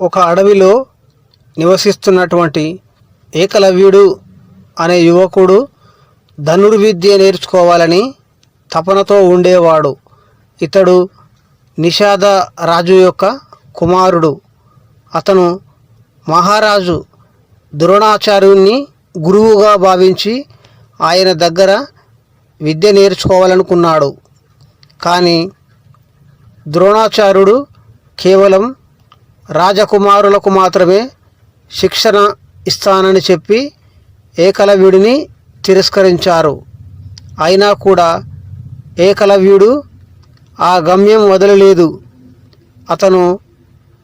ఒక అడవిలో నివసిస్తున్నటువంటి ఏకలవ్యుడు అనే యువకుడు ధనుర్విద్య నేర్చుకోవాలని తపనతో ఉండేవాడు. ఇతడు నిషాద రాజు యొక్క కుమారుడు. అతను మహారాజు ద్రోణాచార్యుణ్ణి గురువుగా భావించి ఆయన దగ్గర విద్య నేర్చుకోవాలనుకున్నాడు. కానీ ద్రోణాచార్యుడు కేవలం రాజకుమారులకు మాత్రమే శిక్షణ ఇస్తానని చెప్పి ఏకలవ్యుడిని తిరస్కరించారు. అయినా కూడా ఏకలవ్యుడు ఆ గమ్యం వదలలేదు. అతను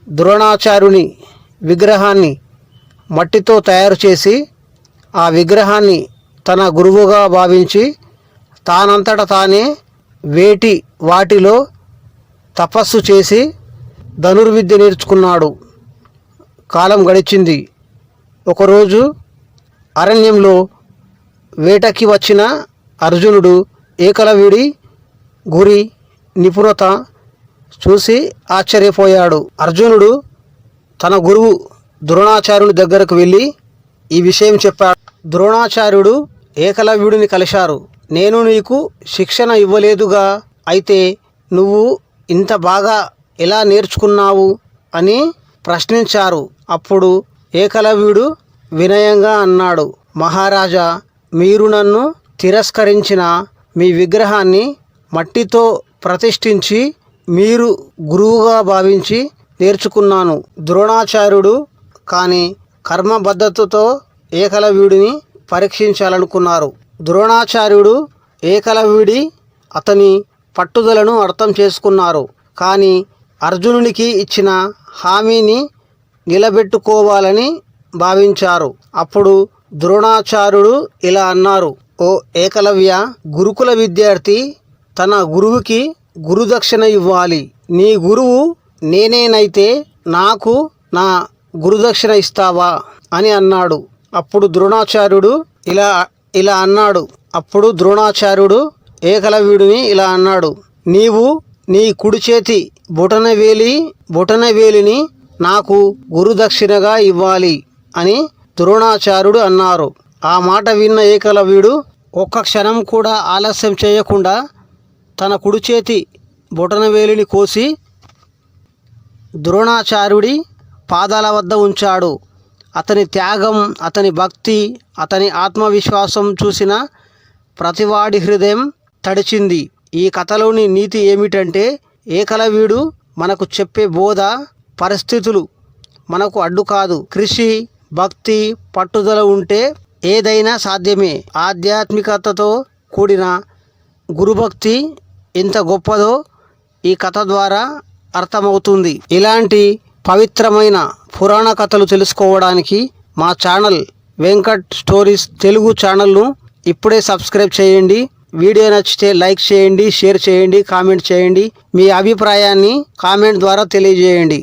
ద్రోణాచార్యుని విగ్రహాన్ని మట్టితో తయారు చేసి ఆ విగ్రహాన్ని తన గురువుగా భావించి తానంతట తానే వేటి వాటిలో తపస్సు చేసి ధనుర్విద్య నేర్చుకున్నాడు. కాలం గడిచింది. ఒకరోజు అరణ్యంలో వేటకి వచ్చిన అర్జునుడు ఏకలవ్యుడి గురి నిపుణత చూసి ఆశ్చర్యపోయాడు. అర్జునుడు తన గురువు ద్రోణాచార్యుని దగ్గరకు వెళ్ళి ఈ విషయం చెప్పాడు. ద్రోణాచార్యుడు ఏకలవ్యుడిని కలిశారు. నేను నీకు శిక్షణ ఇవ్వలేదుగా. అయితే నువ్వు ఇంత బాగా ఎలా నేర్చుకున్నావు అని ప్రశ్నించారు. అప్పుడు ఏకలవ్యుడు వినయంగా అన్నాడు మహారాజా మీరు నన్ను తిరస్కరించిన మీ విగ్రహాన్ని మట్టితో ప్రతిష్ఠించి మీరు గురువుగా భావించి నేర్చుకున్నాను. ద్రోణాచార్యుడు కానీ కర్మబద్ధతతో ఏకలవ్యుడిని పరీక్షించాలనుకున్నారు. ద్రోణాచార్యుడు ఏకలవ్యుడి అతని పట్టుదలను అర్థం చేసుకున్నారు. కానీ అర్జునునికి ఇచ్చిన హామీని నిలబెట్టుకోవాలని భావించారు. అప్పుడు ద్రోణాచార్యుడు ఇలా అన్నారు ఓ ఏకలవ్య గురుకుల విద్యార్థి తన గురువుకి గురుదక్షిణ ఇవ్వాలి. నీ గురువు నేనేనైతే నాకు నా గురుదక్షిణ ఇస్తావా అని అన్నాడు. అప్పుడు ద్రోణాచార్యుడు ఇలా ఇలా అన్నాడు. అప్పుడు ద్రోణాచార్యుడు ఏకలవ్యుడిని ఇలా అన్నాడు నీవు నీ కుడి చేతి బుటనవేలి బుటనవేలిని వేలిని నాకు గురుదక్షిణగా ఇవ్వాలి అని ద్రోణాచార్యుడు అన్నారు. ఆ మాట విన్న ఏకలవ్యుడు ఒక్క క్షణం కూడా ఆలస్యం చేయకుండా తన కుడి చేతి బొటనవేలిని కోసి ద్రోణాచార్యుడి పాదాల వద్ద ఉంచాడు. అతని త్యాగం అతని భక్తి అతని ఆత్మవిశ్వాసం చూసిన ప్రతివాడి హృదయం తడిచింది. ఈ కథలోని నీతి ఏమిటంటే ఏకలవ్యుడు మనకు చెప్పే బోధ పరిస్థితులు మనకు అడ్డు కాదు. కృషి భక్తి పట్టుదల ఉంటే ఏదైనా సాధ్యమే. ఆధ్యాత్మికతతో కూడిన గురుభక్తి ఎంత గొప్పదో ఈ కథ ద్వారా అర్థమవుతుంది. ఇలాంటి పవిత్రమైన పురాణ కథలు తెలుసుకోవడానికి మా ఛానల్ వెంకట్ స్టోరీస్ తెలుగు ఛానల్ను ఇప్పుడే సబ్స్క్రైబ్ చేయండి. వీడియో నచ్చితే లైక్ చేయండి షేర్ చేయండి కామెంట్ చేయండి. మీ అభిప్రాయాన్ని కామెంట్ ద్వారా తెలియజేయండి.